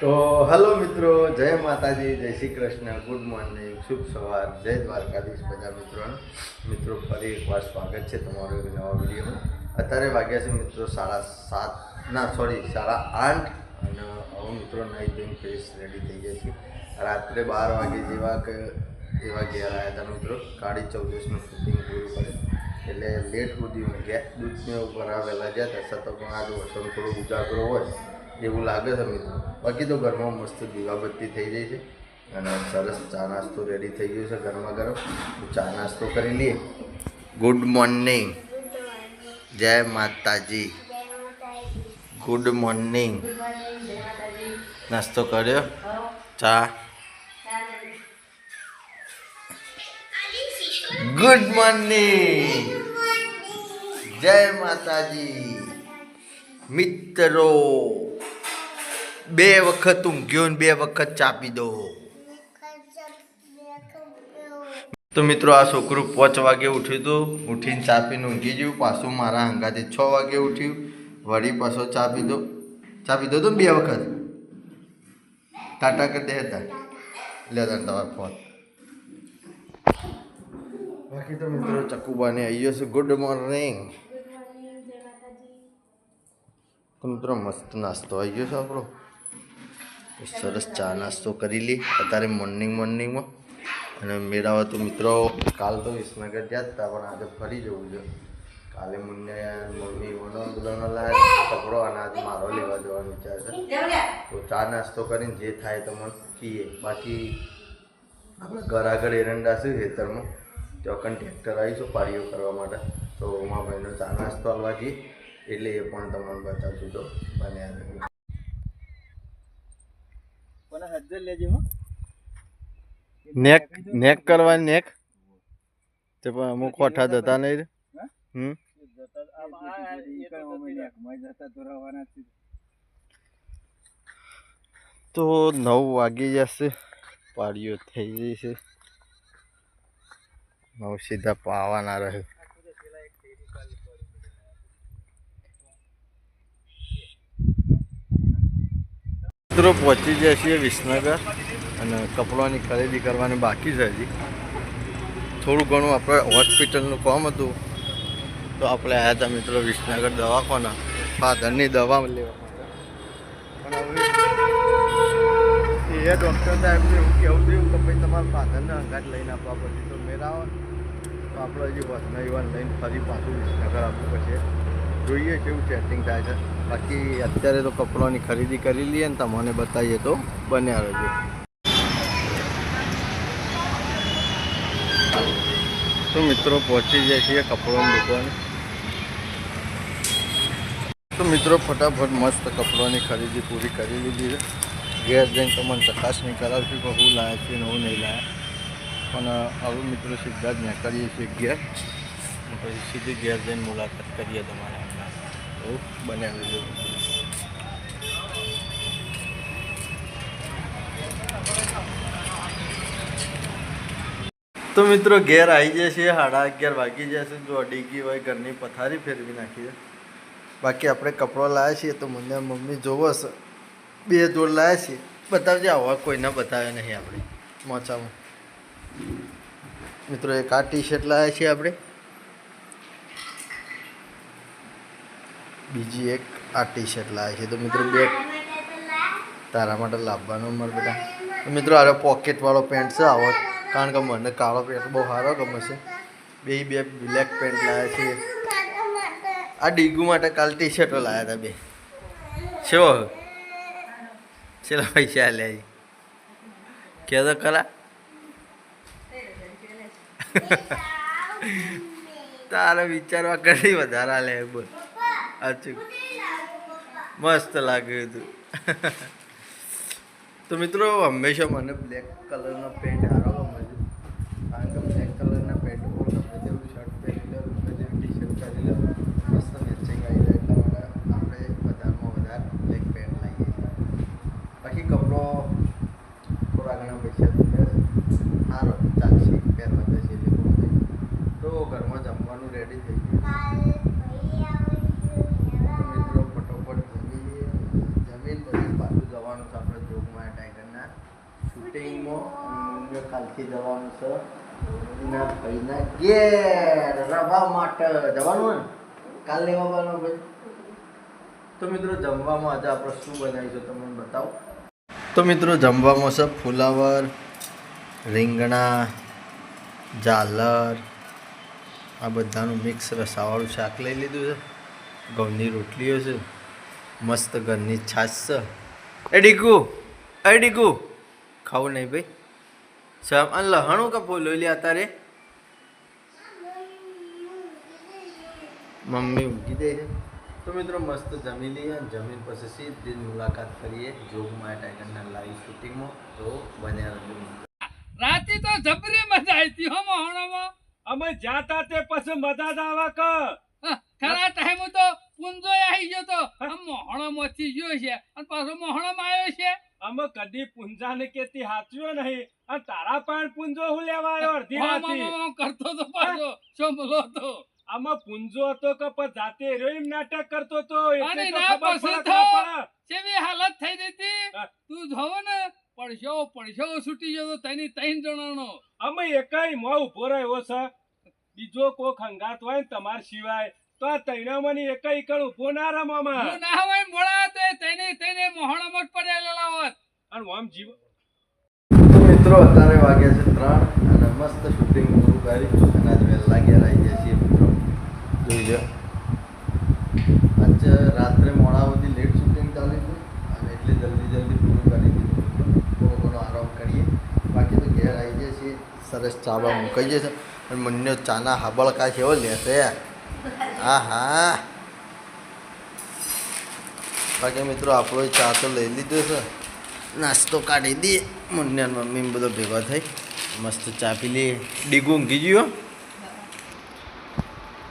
તો હલો મિત્રો, જય માતાજી, જય શ્રી કૃષ્ણ, ગુડ મોર્નિંગ, શુભ સવાર, જય દ્વારકાધીશ બધા મિત્રોને. મિત્રો, ફરી એકવાર સ્વાગત છે તમારો એક નવા વિડીયોમાં. અત્યારે વાગ્યા છે મિત્રો સાડા સાત, ના સોરી સાડા આઠ, અને હવે મિત્રો નહીં જઈને ફ્રેશ રેડી થઈ ગયા છે. રાત્રે બાર વાગે જેવા કે, એવા ઘેર આવ્યા હતા મિત્રો. કાળી ચૌદસનું શૂટિંગ પૂરું કરે એટલે લેટ સુધી ગયા દૂધને ઉપર આવેલા ગયા હતા. છતાં પણ આજે વસન થોડો ઉજાગરો હોય. એવું લાગે છે મિત્રો. બાકી તો ઘરમાં મસ્ત દીવાબત્તી થઈ જાય છે અને સરસ ચા નાસ્તો રેડી થઈ ગયો છે ગરમા ગરમ. ચા નાસ્તો કરી લઈએ. ગુડ મોર્નિંગ જય માતાજી. ગુડ મોર્નિંગ નાસ્તો કર્યો? ચા? ગુડ મોર્નિંગ જય માતાજી. મિત્રો. બે વખત ઊંઘ્યો ને બે વખત ચાપી દો. તો મિત્રો આ છોકરું પાંચ વાગે ઉઠ્યું હતું ઉઠીને ચા પીને ઊંઘી ગયું. પાછું મારા હંગાથી છ વાગે ઉઠ્યું. વળી પાછો ચા પીધો ચા પીધો તો ને બે વખત. ટાટા કરી દે હતા. લે તાર તમારો ફોન બાકી તો મિત્રો ચકુબાને આવી ગયો છે. ગુડ મોર્નિંગ તો મિત્રો મસ્ત નાસ્તો આવી ગયો છે આપણો. સરસ ચા નાસ્તો કરી લી. અત્યારે મોર્નિંગ મોર્નિંગમાં અને મેળાવા તો મિત્રો, કાલ તો વિસનગર ગયા હતા, પણ આજે ફરી જવું છે. કાલે મને મમ્મી મને બધાનો લાયા કપડો અને આજે મારો લેવા જવાનો વિચાર છે. તો ચા નાસ્તો કરીને જે થાય તો મને કહીએ બાકી આપણે ઘર આગળ એરંડા છે ખેતરમાં. ત્યાં ટ્રેક્ટર આવીશું પાડીઓ કરવા માટે. તો ઉમા ભાઈનો ચા નાસ્તો આવવા જઈએ. એટલે એ પણ તમને બતાવશું તો બન્યા નેક નેક કરવાની નેક? તે પણ અમુક કોઠા જતા નહીં હમ? તો નવ વાગી જશે પાડીઓ થઈ જશે નવ સીધા પાવાના રહે. મિત્રો પહોંચી જાય છીએ વિસનગર અને કપડાની ખરીદી કરવાની બાકી છે હજી. થોડું ઘણું આપણે હોસ્પિટલનું કામ હતું તો આપણે આવ્યા હતા મિત્રો વિસનગર દવાખાના ફાધરની દવા લેવા પણ હવે એ ડૉક્ટર સાહેબને એવું કહેવું થયું કે ભાઈ તમારા ફાધરને અંગાટ લઈને આપવા પછી તો મેરા આવે તો આપણે હજી વસના યુવાન લઈને ફરી પાછું વિસનગર આપવું પડશે. જોઈએ કેવું સેટિંગ થાય છે. બાકી અત્યારે તો કપડાની ખરીદી કરી લઈએ ને તમને બતાવીએ તો બન્યા રહેજો તો મિત્રો પહોંચી જાય છીએ કપડાની દુકાને. તો મિત્રો ફટાફટ મસ્ત કપડાની ખરીદી પૂરી કરી લીધી છે. ઘેર જઈને તમને ચકાસણી કરાવશું કે હું લાયા છું ને હું નહીં લાયા. પણ હવે મિત્રો સીધા જ નીકળીએ છીએ ઘેર. પછી સીધી ઘેર જઈને મુલાકાત કરીએ તમારા. બન્યા રહેજો તો મિત્રો, ઘેર આવી જાય છે સાડા અગિયાર વાગી જશે જો અડીગી હોય, ઘરની પથારી ફેરવી નાખીએ બાકી આપણે કપડો લાવ્યા છીએ, તો મને મમ્મી જોવો છે બે જોડ લાવ્યા છીએ. બતાવજે, આવા કોઈને બતાવે નહીં આપણે. મોચામાં. મિત્રો, એક આ ટી શર્ટ લાવ્યા છીએ આપણે. બીજી એક આ ટી શર્ટ લાવે છે. તો મિત્રો બે તારા માટે લાવવાનો મારે બેટા. મિત્રો આરો પોકેટવાળો પેન્ટ છે આવો. કારણ કે મને કાળો પેન્ટ બહુ સારો ગમે છે. બે બે બ્લેક પેન્ટ લાવ્યા છે. આ ડીગુ માટે કાલ ટી શર્ટો લાવ્યા હતા બે. છો છેલ્લા પૈસા લે કે તો ખરા. તારા વિચારવા કરી વધારા લે બોલ. અચૂક મસ્ત લાગ્યું હતું તો મિત્રો હંમેશા મને બ્લેક કલરનો પેન્ટ સારો ગમે છે કારણ કે બ્લેક કલરના પેન્ટ પર ગમે તેવું શર્ટ પહેરી લો ગમે તેવી ટી શર્ટ પહેરી લો મસ્ત મેચિંગ આવી જાય એટલા માટે આપણે વધારેમાં વધારે બ્લેક પેન્ટ લાવીએ છીએ બાકી કપડો થોડા ઘણા પૈસા સારો ચાલશે પહેરવા જશે એટલે બહુ નહીં. તો ઘરમાં જમવાનું રેડી થઈ ગયું તો મિત્રો ફટોફટ જમી લઈએ જમીન પછી પાછું જવાનું છે આપણે શૂટિંગમાં અને કાલથી જવાનું છે. એના ભાઈના ઘેર રવા માટે જવાનું ને? કાલ લેવા આવવાનું ભાઈ. તો મિત્રો જમવામાં આજે આપણે શું બનાવીશું તમને બતાવો. તો મિત્રો જમવામાં છે ફુલાવર, રીંગણા, ઝાલર, આ બધાનું મિક્સ રસાવાળું શાક લઈ લીધું છે. ઘઉંની રોટલીઓ છે. મસ્ત ઘરની છાશ છે. એ ડીકુ એ ડીકુ, ખાવું નહીં ભાઈ. સમ અને લહણું કપો લઈ લે તારે. મમ્મી ઊંઘી દે છે. તો મિત્રો મસ્ત જમી લઈએ જમીન પછી સીધી મુલાકાત કરીએ જોગમાં ટાઈગરના લાઈવ શૂટિંગમાં તો બન્યા રહેજો રાતે તો જબરી મજા આવી હતી હો મોહણામાં. અમે જાતા તે પછી મજા દાવા ક ખરા ટાઈમ તો પુંજો આવી ગયો તો. મોહણો મોહણામાંથી ગયો છે અને પાછો મોહણો આવ્યો છે. અમે કદી પૂંજા ને કેતી હાચ્યો નહીં. અને તારા પણ પૂંજો હું લેવા આવ્યો અડધી રાતી. કરતો તો પાછો. ચોમલો તો? અમે પુંજો હતો કે પણ જાતે રહ્યો નાટક કરતો તો એટલે ખબર પડે કેવી હાલત થઈ રહી તું જોવો ને પડશો પડશો છૂટી ગયો તો તની ત્રણ જણાનો. અમે એકાઈ મો ઊભો રહ્યો છે. બીજો કોક હંગાત હોય ને તમાર સિવાય તો આ મને એક કણ ઊભો ના ના હોય મોડા તો તેને તેને મોહણ જ પડેલા હોત અને આમ જીવ મિત્રો અત્યારે વાગ્યા છે ત્રણ અને મસ્ત શૂટિંગ પૂરું કરી અને આજે વહેલા ઘેર આવી ગયા છીએ મિત્રો. જોઈ લો આજ રાત્રે મોડા સુધી લેટ શૂટિંગ ચાલી હતું અને એટલે જલ્દી જલ્દી પૂરું કરી દીધું થોડો ઘણો આરામ કરીએ. બાકી તો ઘેર આવી જાય છીએ. સરસ ચાબા મુકાઈ જશે અને મને ચાના હાબળકા છે એવો લેશે હા હા બાકી મિત્રો, આપણો ચા તો લઈ લીધો છે. નાસ્તો કાઢી દઈએ મમ્મી અને મમ્મી બધો ભેગા થઈ. મસ્ત ચા પી લઈએ ડીગું ઊંઘી ગયો?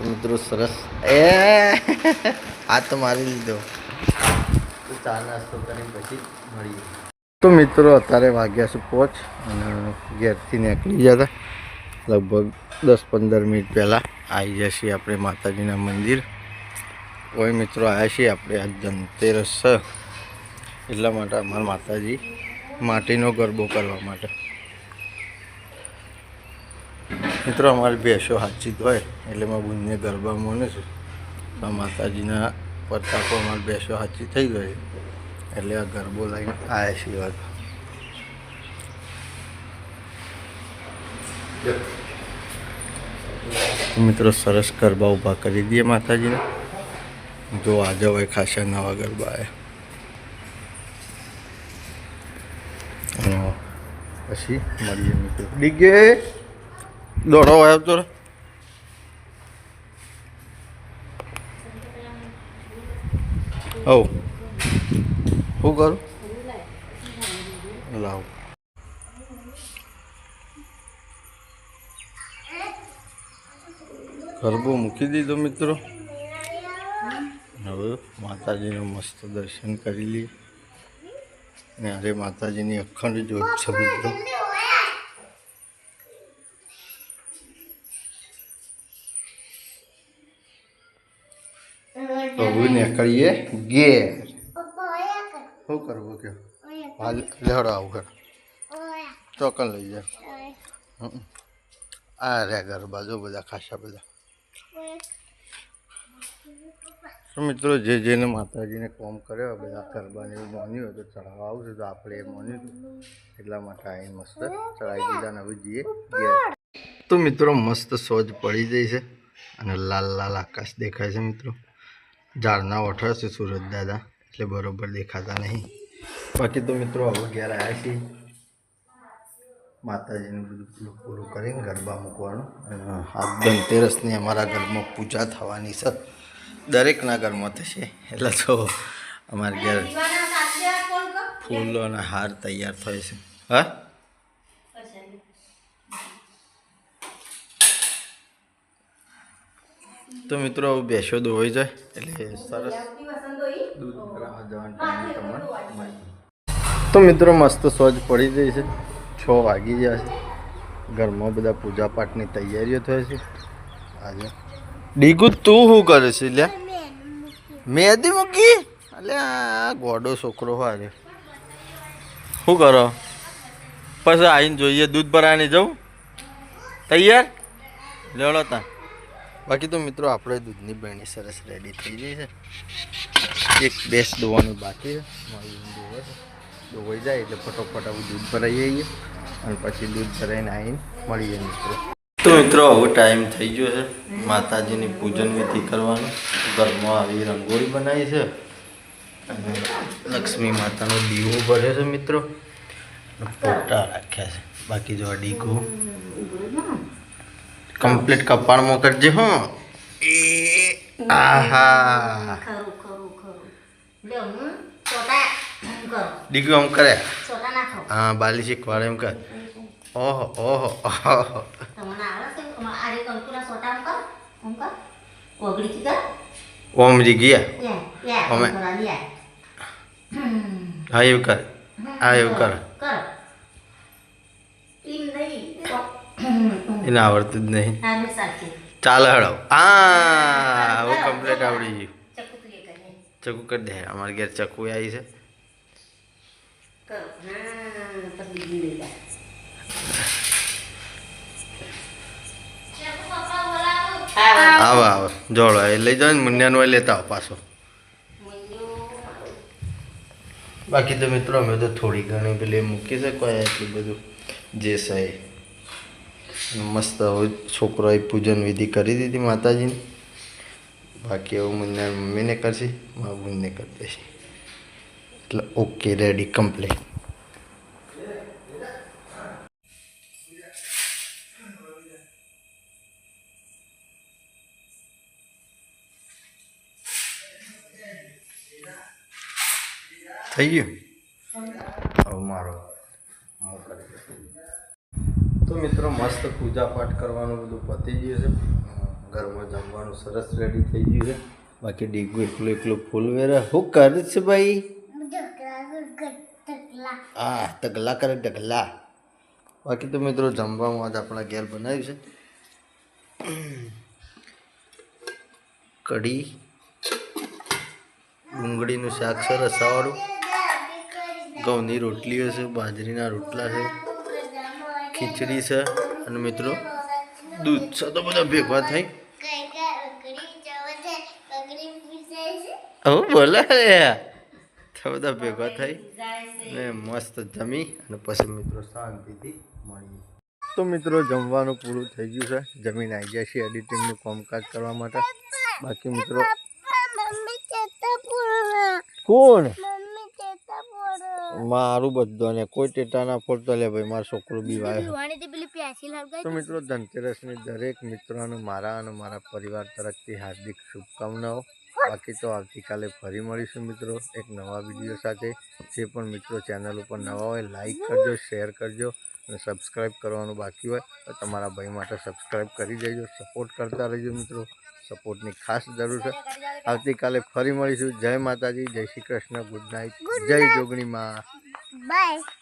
મિત્રો, સરસ. એ. આ તો મારી લીધો. તો ચા નાસ્તો કરીને પછી મળીએ. તો મિત્રો, અત્યારે વાગ્યા છે પોચ અને ઘેરથી નીકળી હતા. લગભગ દસ પંદર મિનિટ પહેલાં આવી જશે આપણે માતાજીના મંદિર. કોઈ મિત્રો આવ્યા છીએ આપણે આજ ધનતેરસ એટલા માટે અમારા માતાજી માટીનો ગરબો કરવા માટે. મિત્રો અમારી ભેંસો હાચી હોય, એટલે મેં બુનને ગરબા મોને છે. આ માતાજીના પરતાપો અમારી ભેંસો હાચી થઈ ગઈ. એટલે આ ગરબો લઈને આવ્યા છીએ. વાત મિત્રો સરસ ગરબા ઊભા કરી દઈએ માતાજીને. જો આજે હોય ખાસા નવા ગરબા આવ્યા પછી મળીએ મિત્રો. ડીગે દોડો આવ્યો તો. હવ. શું કરું? લાવ. ગરબો મૂકી દીધો મિત્રો. હવે માતાજીનું મસ્ત દર્શન કરી લઈએ. ને અરે માતાજીની અખંડ જો છે મિત્રો. હવે નીકળીએ ઘેર. શું કરવું કે લેવડો આવું કર ચોકન લઈ જાય આ રે ગરબા, જો બધા ખાસા બધા. તો મિત્રો જે જેને માતાજીને કોમ કર્યો બધા ગરબાને એવું માન્યું હોય તો ચડાવવા આવશે. તો આપણે એ માન્યું હતું. એટલા માટે અહીં મસ્ત ચડાવી દીધા ને હવે જઈએ તો મિત્રો મસ્ત સોજ પડી જાય છે અને લાલ લાલ આકાશ દેખાય છે મિત્રો. ઝાડના ઓઠા છે સુરત દાદા, એટલે બરોબર દેખાતા નહીં. બાકી તો મિત્રો હવે ઘેર આવ્યા છીએ. માતાજીનું બધું પૂરું કરીને ગરબા મૂકવાનું. આ ધનતેરસની અમારા ઘરમાં પૂજા થવાની છે. દરેકના ઘરમાં થશે. એટલે તો અમારા ઘેર ફૂલો અને હાર તૈયાર થાય છે. હા? તો મિત્રો બેસો દોવાઈ જાય. એટલે સરસ. દૂધ જવાનું તો મિત્રો, મસ્ત સોજ પડી જાય છે. છ વાગી ગયા છે. ઘરમાં બધા પૂજા પાઠની તૈયારીઓ થાય છે. આજે. ડીગુ, તું શું કરે છે લે મેદી મૂકી? આ ગોડો છોકરો હારે શું કરો? પછી આવીને જોઈએ, દૂધ ભરાને જવું? તૈયાર? લેવડો તા. બાકી તો મિત્રો, આપણે દૂધની બરણી સરસ રેડી થઈ ગઈ છે. એક બેસ દોવાનું બાકી છે. મારી દોવે દોવાઈ જાય એટલે ફટોફટ આવું દૂધ ભરાઈ જઈએ અને પછી દૂધ ભરાઈને આવીને મળીએ મિત્રો. તો મિત્રો હવે ટાઈમ થઈ ગયો છે. માતાજીની પૂજન વિધિ કરવાનું. ઘરમાં આવી રંગોળી બનાવી છે. અને લક્ષ્મી માતાનો દીવો ભરે છે મિત્રો. ફોટા રાખ્યા છે. બાકી જો ડીકો. કમ્પ્લીટ કપાળમાં કરજે હો. એ આહા. ખરું ખરું ખરું. લ્યો હું સોટા કરો. ડીકો આમ કરે. હા બાલી શીખવાડે એમ કર ઓહો ઓહો ઓહો. ગયા? અમે. હા એવું કર. હા એવું કર. એને આવડતું જ નહીં. ચાલ હળો. હા હવે કમ્પ્લીટ આવડી ગયું. ચકુ કરે ચકુ કરી દે. અમારે ઘેર ચકુ આવી છે. કરો. હા પછી બીજી લઈ જા હા આવો આવો. જોડો, એ લઈ જાઓ ને, મુન્યાનું લેતા આવો પાછો. બાકી તો મિત્રો, અમે તો થોડી ઘણી પેલી મૂકી છે, કોઈ એટલું બધું જે છે મસ્ત હવે છોકરોએ પૂજન વિધિ કરી દીધી માતાજીની. બાકી એવું મુન્યા મમ્મીને કરશે, મારા બુનને કરી દેશે. એટલે ઓકે, રેડી, કમ્પ્લીટ. થઈ ગયું? હવે મારો હું. તો મિત્રો, મસ્ત પૂજા પાઠ કરવાનું બધું પતી ગયું છે. ઘરમાં જમવાનું સરસ રેડી થઈ ગયું છે. બાકી ડીગું એકલું એકલું ફૂલ વેરા. શું કરે છે ભાઈ? હા, ઢગલા કરે, ઢગલા. બાકી તો મિત્રો, જમવામાં આજ આપણા ઘેર બનાવ્યું છે. કઢી, ડુંગળીનું શાક સરસ રસાવાળું. ઘઉંની રોટલીઓ છે બાજરીના રોટલા છે ખીચડી છે અને મિત્રો દૂધ છે તો બધા ભેગા થઈ. હવે બોલે તો બધા ભેગા થઈ ને મસ્ત જમી અને પછી મિત્રો શાંતિથી મળીએ. તો મિત્રો જમવાનું પૂરું થઈ ગયું છે. જમીન આવી ગયા છે એડિટિંગનું કામકાજ કરવા માટે. બાકી મિત્રો કોણ? મારું બધું ને કોઈ ટેટા ના ફોડતો લે ભાઈ મારો છોકરો બી વાયો. તો મિત્રો ધનતેરસની દરેક મિત્રોને મારા અને મારા પરિવાર તરફથી હાર્દિક શુભકામનાઓ. બાકી તો આવતીકાલે ફરી મળીશું મિત્રો એક નવા વીડિયો સાથે. જે પણ મિત્રો ચેનલ ઉપર નવા હોય લાઈક કરજો શેર કરજો અને સબસ્ક્રાઈબ કરવાનું બાકી હોય તો તમારા ભાઈ માટે સબસ્ક્રાઈબ કરી દેજો સપોર્ટ કરતા રહેજો મિત્રો. સપોર્ટની ખાસ જરૂર છે. આવતીકાલે ફરી મળીશું. જય માતાજી જય શ્રી કૃષ્ણ. Good night. જય જોગણી માં બાય.